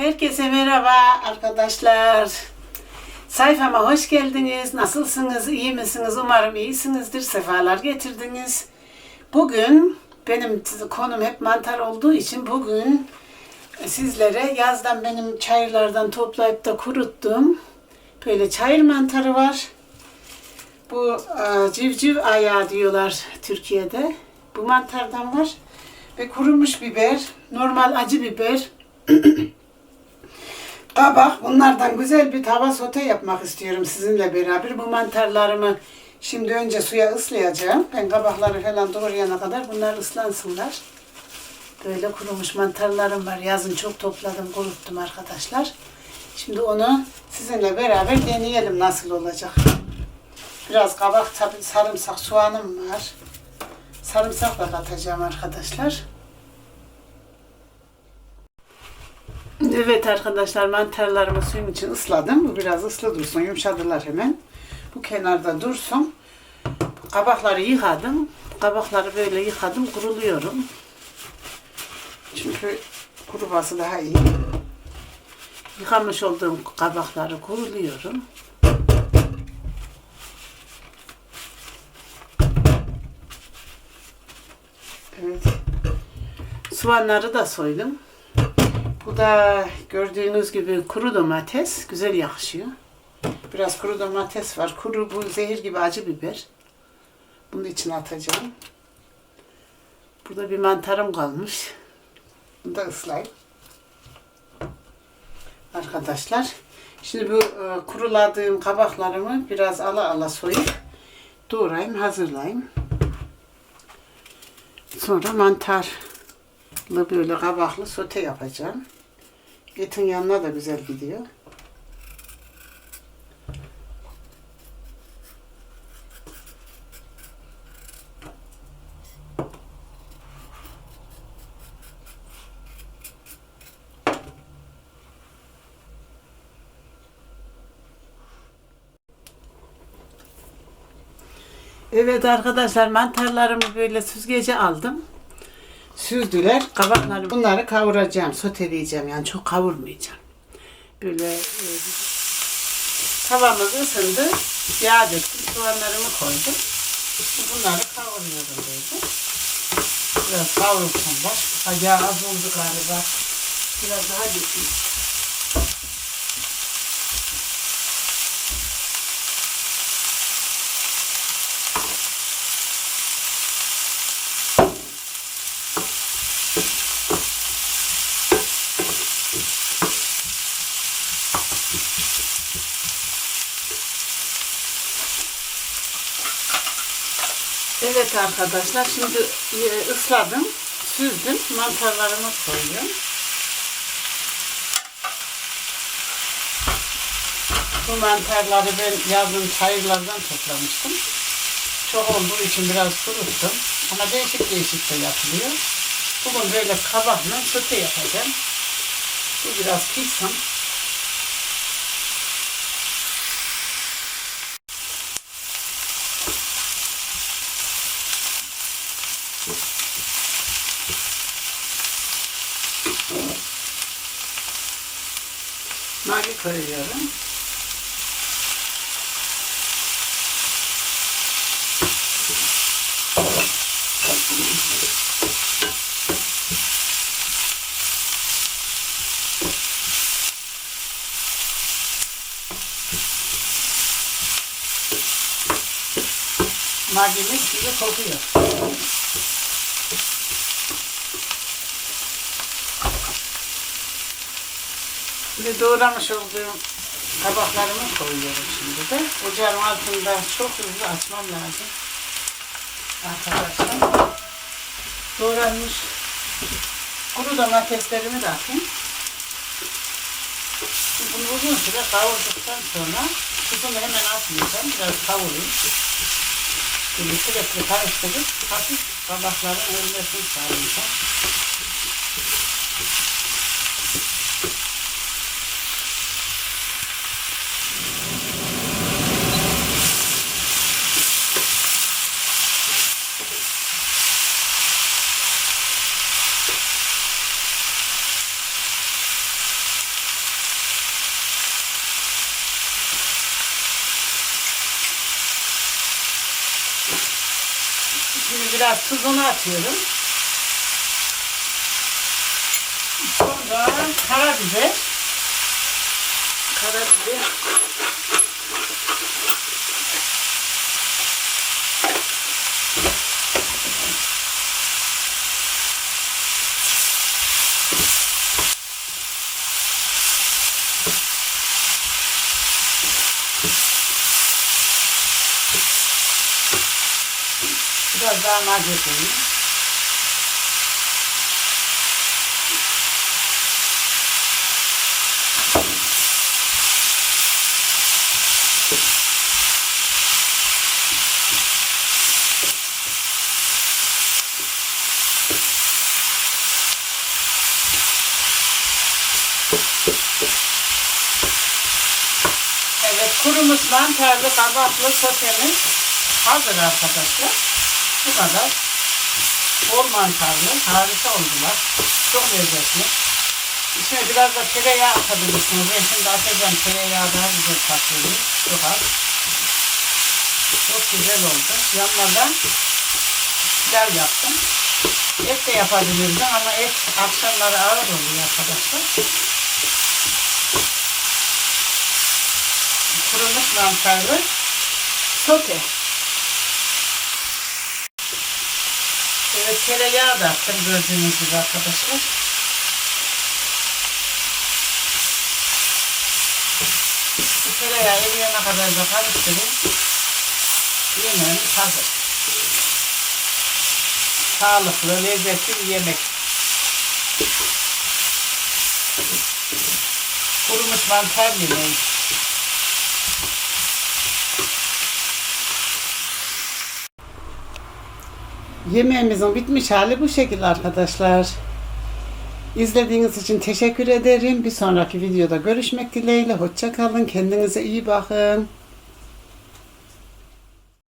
Herkese merhaba arkadaşlar. Sayfama hoş geldiniz. Nasılsınız? İyi misiniz? Umarım iyisinizdir. Sefalar getirdiniz. Bugün benim konum hep mantar olduğu için bugün sizlere yazdan benim çayırlardan toplayıp da kuruttum. Böyle çayır mantarı var. Bu e, civciv ayağı diyorlar Türkiye'de. Bu mantardan var. Ve kurumuş biber, normal acı biber, kabak. Bunlardan güzel bir tava sote yapmak istiyorum sizinle beraber. Bu mantarlarımı şimdi önce suya ıslayacağım. Ben kabakları falan doğrayana kadar bunlar ıslansınlar. Böyle kurumuş mantarlarım var. Yazın çok topladım, kuruttum arkadaşlar. Şimdi onu sizinle beraber deneyelim nasıl olacak. Biraz kabak sarımsak, soğanım var. Sarımsak da katacağım arkadaşlar. Evet arkadaşlar mantarlarımı suyun için ısladım. Bu biraz ıslı dursun. Yumuşadılar hemen. Bu kenarda dursun. Kabakları yıkadım. Kabakları böyle yıkadım. Kuruluyorum. Çünkü kuruması daha iyi. Yıkamış olduğum kabakları kuruluyorum. Evet. Soğanları da soydum. Bu da gördüğünüz gibi kuru domates. Güzel yakışıyor. Biraz kuru domates var. Kuru bu zehir gibi acı biber. Bunun içine atacağım. Burada bir mantarım kalmış. Bunu da ıslayayım. Arkadaşlar. Şimdi bu e, kuruladığım kabaklarımı biraz ala ala soyup doğrayayım, hazırlayayım. Sonra mantarlı böyle kabaklı sote yapacağım. Etin yanına da güzel gidiyor. Evet arkadaşlar mantarlarımı böyle süzgece aldım. Süzdüler. Kabakları bunları kavuracağım. Soteleyeceğim yani çok kavurmayacağım. Böyle e, tavamız ısındı. Yağ döktüm. Soğanlarımı koydum. Bunları kavuruyorum böyle. Biraz kavrulsunlar. Ha, yağ az oldu galiba. Biraz daha dökeyim. Evet arkadaşlar şimdi e, ısladım, süzdüm, mantarlarımı koyuyorum. Bu mantarları ben yazın çayırlardan toplamıştım. Çok olduğu için biraz kuruttum. Ama değişik değişik de yapılıyor. Bugün böyle kabakla sote yapacağım. Bu biraz pişsin. Magi koyuyorum. Magimiz gibi kokuyor. Şimdi doğramış olduğum tabaklarımı koyuyorum şimdi de. Ocağın altında çok hızlı açmam lazım. Arkadaşlar. Doğranmış kuru domateslerimi de atayım. Bunu uzun süre kavurduktan sonra tuzunu hemen atmayacağım. Biraz kavurayım. Şimdi sürekli karıştırıp hafif tabakların ölmesini sağlayacağım. Şimdi biraz tuzunu atıyorum. Sonra karabiber. Karabiber. Biraz daha nazik koyayım. Evet, kurumuş mantarlı kabaklı sotemiz hazır arkadaşlar. Bu kadar. Bol mantarlı, harika oldular. Çok lezzetli. İçine biraz da tereyağı atabilirsiniz. Ben şimdi atacağım tereyağı daha güzel tatlı Çok az. Çok güzel oldu. Yanlardan pilav yaptım. Et de yapabilirdim ama et akşamları ağır oluyor arkadaşlar. Kurumuş mantarlı sote. Evet tereyağı da attım gördüğünüz gibi arkadaşlar. Bu tereyağı eriyene kadar da karıştırın. Yemeğimiz hazır. Sağlıklı, lezzetli bir yemek. Kurumuş mantar yemeği. Yemeğimizin bitmiş hali bu şekilde arkadaşlar. İzlediğiniz için teşekkür ederim. Bir sonraki videoda görüşmek dileğiyle. Hoşça kalın. Kendinize iyi bakın.